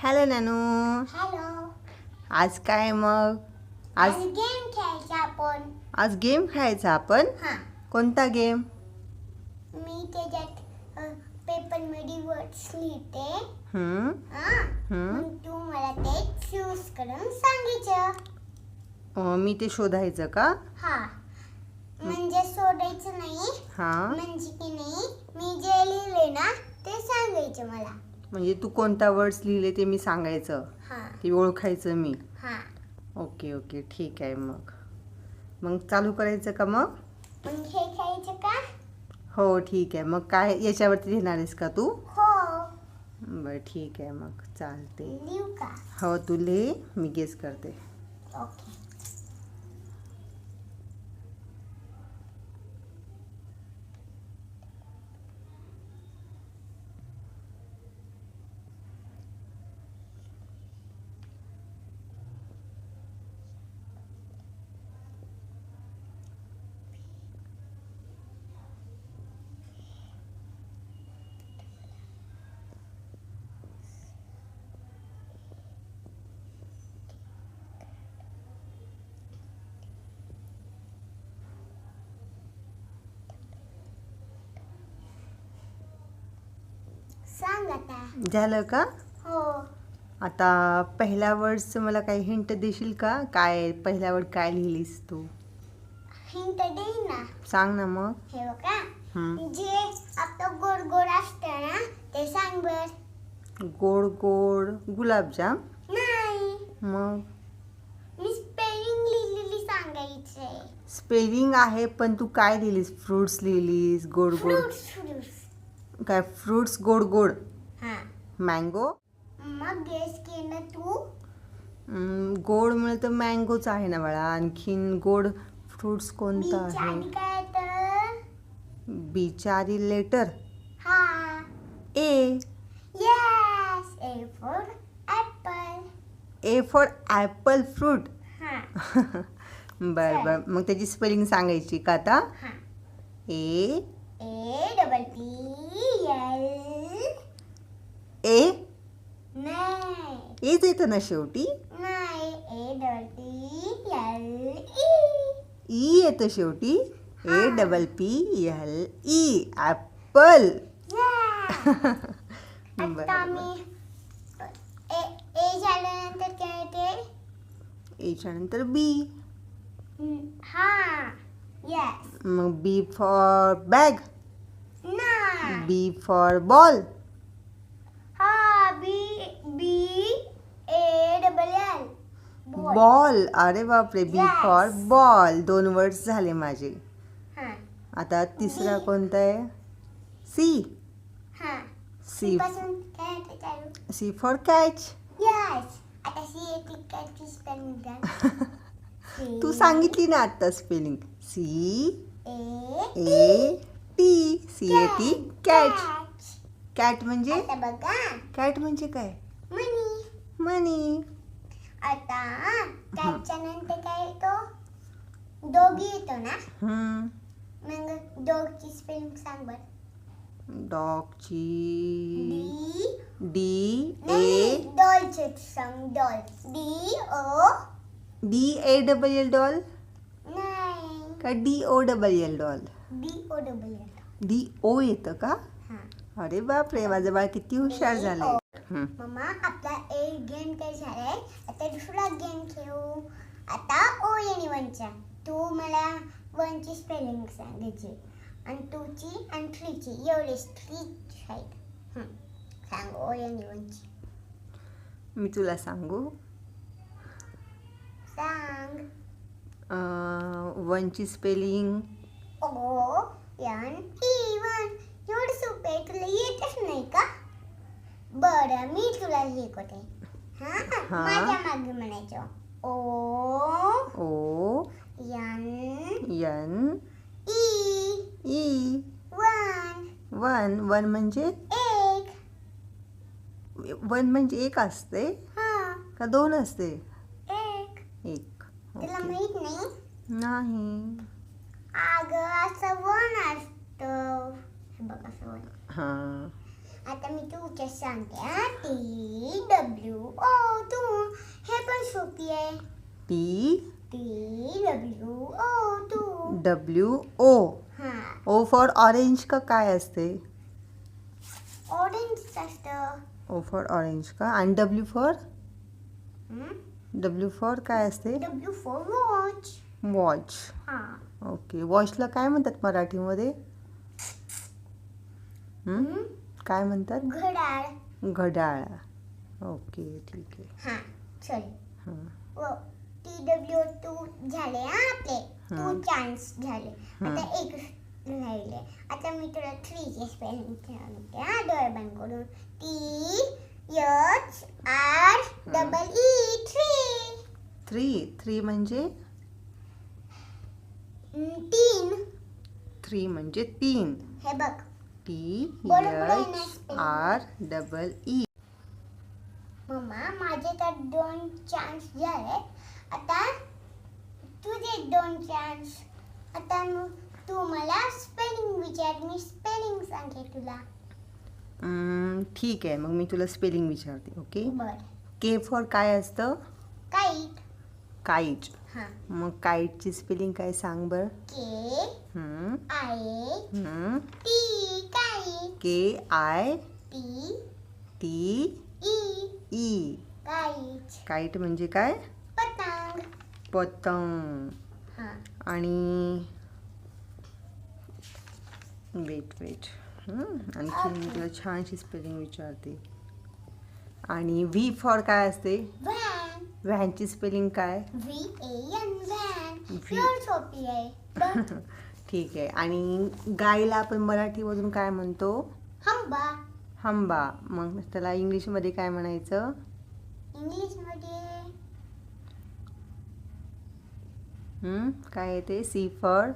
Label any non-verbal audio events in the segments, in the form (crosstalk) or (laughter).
Hello नानू. Hello. आज काय मग? आज आज गेम खेळायचा आपण. आज गेम खेळायचा आपण? हा. कोणता गेम मी त्याच्यात पेपरमध्ये वर्ड्स लिहिते. हम्म, हा. हम्म. मग तू मला ते चूज करून सांगायचं. अं, मी ते शोधायचं का? हा. म्हणजे सोडायचं नाही. हा. म्हणजे की नाही मी जे लिहिले ना ते सांगायचं मला. म्हणजे तू कोणता वर्ड्स लिहिले ते मी सांगायचं? हा. ते ओळखायचं मी. हा. Okay okay. ठीक आहे मग. मग चालू करायचं का मग? मग हे का? हो ठीक आहे. मग काय याच्यावरती लिहिणार आहेस का तू? हो. बरं ठीक आहे मग. चालते का? हो तू लिही. मी गेस करते. ओके. सांग आता झालं का? हो. आता पहिल्या वर्डचं मला काही हिंट देशील का? काय पहिल्या वर्ड काय लिहिलीस तू? हिंट देईन ना. सांग ना मग. हे बघा. हम्म. जे आपलं गोड गोड असतं ना ते सांग बर. गोड गोड गुलाबजाम? नाही. मग? मी स्पेलिंग लिहिलेली सांगायचंय. स्पेलिंग आहे पण तू काय लिहिलीस? फ्रुट्स लिहिलीस गोड गोड? फ्रुट्स फ्रुट्स काय फ्रुट्स गोड गोड. हा. मँगो मग गेस केलं तू? गोड मिळतं मँगोच आहे ना बाळा. आणखीन गोड फ्रुट्स कोणतं बीच्या आहे काय तर? बिचारी लेटर. हा. A yes A for apple A for apple fruit हा. (laughs) बर बर. मग त्याची स्पेलिंग सांगायची का आता? हा. A A double P L A H येतं ना शेवटी? नाही A double P L E येतं शेवटी? A double P L E apple me A A झाल्यानंतर काय ते एच्या नंतर बी हा येस मग B for bag B for ball हा बी बॉल. अरे बापरे बी. फॉर बॉल दोन वर्ड्स झाले माझे. हा. आता तिसरा कोणता आहे? सी हा. सी पासून काय होतं चालू. सी फॉर कॅच येस आता सी ए टी कॅची स्पेलिंग तू सांगितली ना आता spelling C A A T C A T catch cat म्हणजे? बघा. कॅट म्हणजे काय? मनी मनी आता नंतर काय येतो? दोघी येतो ना? हम्म. मग डॉगची स्पेलिंग सांग बर. डॉगची डी. डी नाही ए डॉलचे सांग doll. D O. D A double L doll? नाही. का D O double L doll? D O double L. D O येतं का? हा. अरे बापरे माझं बाळ किती हुशार झालंय. मम्मा आपला एक गेम काय झालाय. आता दुसरा गेम खेळू. आता ओ आणि वनचा तू मला वनची स्पेलिंग सांगायची आणि टूची आणि थ्रीची एवढीच थ्री आहेत. सांग ओ आणि वनची मी तुला सांगू. सांग. वनची spelling O N E one एवढं सोपं तुला येतच नाही का? बरं मी तुला शिकवते हा? हा. माझ्या मागे म्हणायचं. O O N N E E one. One. One म्हणजे? एक. वन म्हणजे एक असते? हा. का दोन असते? एक. एक. तुला ओके. माहीत नाही? नाही. अगं असं वन असतं. हे बघ असं वन. हां. आता मी तुझ्या सांगते टी डब्ल्यू ओ तू हे पण सोपी आहे. T T W O two W O हा. ओ फॉर ऑरेंज का काय असते? ऑरेंज असतं. ओ फॉर ऑरेंज का? आणि डब्ल्यू फॉर डब्ल्यू फॉर काय असते? डब्ल्यू फॉर वॉच वॉच हा. ओके वॉचला काय म्हणतात मराठीमध्ये? काय म्हणतात? घड्याळ. घड्याळ. ओके ठीक आहे. हा सॉरी हं. टी डब्ल्यू टू झाले हा आपले. टू. चान्स झाले. आता एक राहिले. आता मी तुला थ्रीचे स्पेलिंग सांगते हा डोळे बंद करून. T H R double E three three three म्हणजे? तीन. थ्री म्हणजे तीन. हे बघ. H spelling? R double E मम्मा माझे तर दोन चान्स झाले. आता तुझे दोन चान्स आता तू मला स्पेलिंग विचार. मी स्पेलिंग सांगते तुला. ठीक आहे. मग मी तुला स्पेलिंग विचारते ओके के फॉर काय असतं? काईट काईट मग काईटची स्पेलिंग काय सांग बर? K I. T kite K I T T E E kite म्हणजे काय? पतंग. पतंग. हा. आणि वेट वेट आणखी मी तुला छानशी स्पेलिंग विचारते. आणि व्ही फॉर काय असते? व्हॅन व्हॅनची स्पेलिंग काय? V A N van V. सोपी आहे. (laughs) ठीक आहे. आणि गायला आपण मराठीमधून काय म्हणतो? हंबा. हंबा. मग त्याला इंग्लिशमध्ये काय म्हणायचं? इंग्लिशमध्ये काय येते C for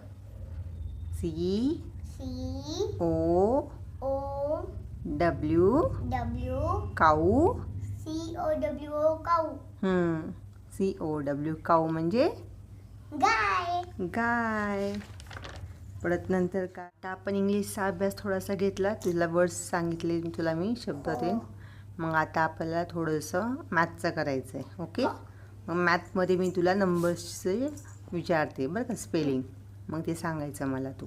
C C O O W W cow C O W cow. C O W cow म्हणजे? गाय. गाय. परत नंतर काय आता आपण इंग्लिशचा अभ्यास थोडासा घेतला. तुला वर्ड्स सांगितले तुला मी शब्द ते मग आता आपल्याला थोडंसं मॅथचं करायचं आहे ओके मग मॅथमध्ये मी तुला नंबर्सचे विचारते बरं का स्पेलिंग मग ते सांगायचं मला तू.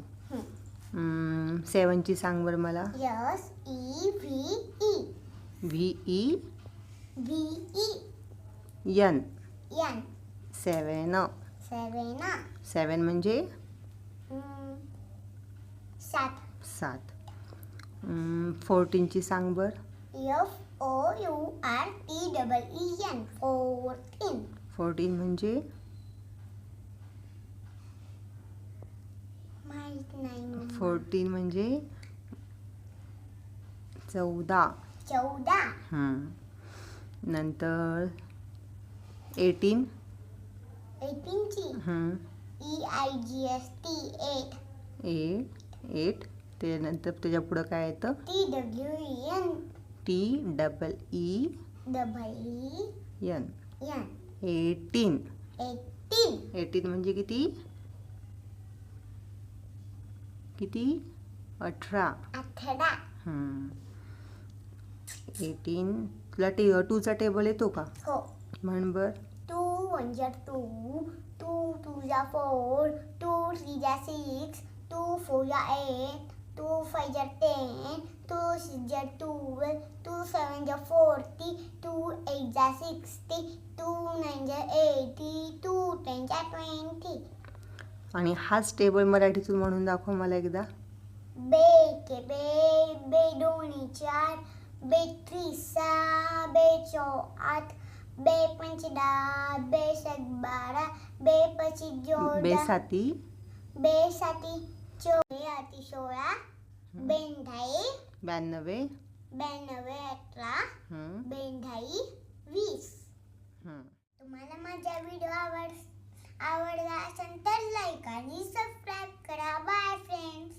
सेवनची सांग बरं मला. Yes E V E V E V E N seven seven seven म्हणजे? सात. सात. फोर्टीनची सांग बरं F O U R T double E N fourteen. Fourteen म्हणजे? माहीत नाही. फोर्टीन म्हणजे? चौदा. चौदा. हम्म. नंतर eighteen. एटीनची? E I G S T eight eight eight त्यानंतर त्याच्या पुढं काय येतं? T W N T double E double E N eighteen eighteen eighteen म्हणजे किती? किती? अठरा. अठरा. एटीन तुला टे टूचा टेबल येतो का? हो. म्हण बर. टू वन जा टू टू टू जा फोर टू थ्री जा सिक्स टू फोर जा एट टू फाइव जा टेन टू सिक्स जा ट्वेल्व टू सेवन जा फोर्टी टू एट जा सिक्स्टी टू नाईन जा एटी टू टेन जा ट्वेंटी. आणि हाच टेबल मराठीतून म्हणून दाखव मला एकदा. बे के बे बे दोन्ही चार बे त्रिक सहा बे चौ आठ बे पंच दहा बे सात बारा बे पची चौदा बेसाती सोळा ब्याण्णवे ब्याण्णवे अठरा वीस. तुम्हाला माझा व्हिडिओ आवड आवडला असेल तर लाईक आणि सबस्क्राईब करा. Bye friends